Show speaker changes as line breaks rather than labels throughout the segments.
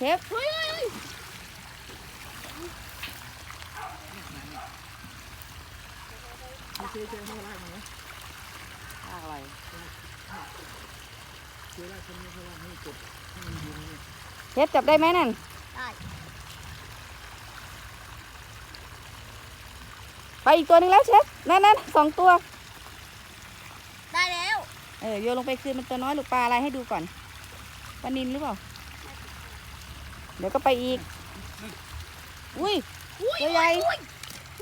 เชฟ
เฮ้ยเฮ้ยเฮ้ย
ไม่ใช่ใช่ข้างล่างนะ
ลากอะไร
เชื่อแล้วฉันไม่ข้างล่างให้กดให้มันยิงเนี่ย
เชฟจับได้ไหมนั่น
ได้
ไปอีกตัวหนึงแล้วเชฟนั่นนั่นสองตัว
ได้แล้ว
เออโยนลงไปคืนมันตัวน้อยลูกปลาอะไรให้ดูก่อนปลานินหรือเปล่า เดี๋ยวก็ไปอีก อุ้ย
อุ้ย
ตัวใหญ่
อุ้ย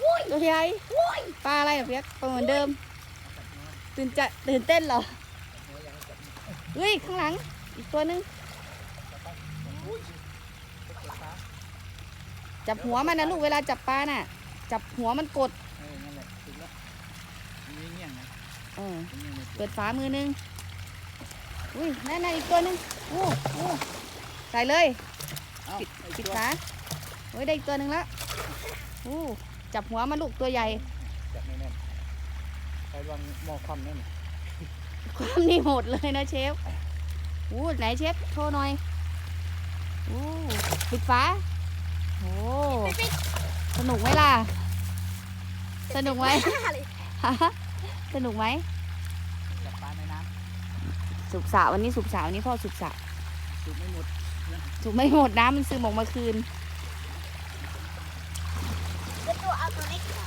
อุ้ย
ตัวใหญ่
อุ้ย
ปลาอะไรอะเพียกปลาเหมือนเดิม ตื่นจะตื่นเต้นเหรอเฮ้ยข้างหลัง อีกตัวหนึง จับหัวมันนะลูกเวลาจับปลาน่ะ จับหัวมันกด
เออนั่นแหละถูกแล้วมีเงี้ยงนะ
เออ
มีเงี้ยงเลย
เปิดฝามือหนึง อุ้ยนั่นน่ะอีกตัวหนึงโอ้โอ้ใส่เลย
เอ้า
ปิด
ไอ้
ปิด
ตัว
ฝาโอ้ยได้อีกตัวหนึ่งแล้วโอ้จับหัวมันลูกตัวใหญ่
จับแน่นๆใครวางหม้อคว่ำแน่น
ความนี่โหดเลยนะเชฟโอ้ไหนเชฟโชว์หน่อยโอ้ปิดฝาโอ้
ปิดปิด
สนุกไหมล่ะ สนุกไหม
อะไร
ฮะสนุกไหม
จับปลาในน้
สุกสระวันนี้สุกสระวันนี้พ่อสุกสระำ
ถูกไม่หมด
ถูกไม่หมดน้ำมันซึมออกมาคืน
เดี๋ยวตัวเอาตัวเล็กก่อ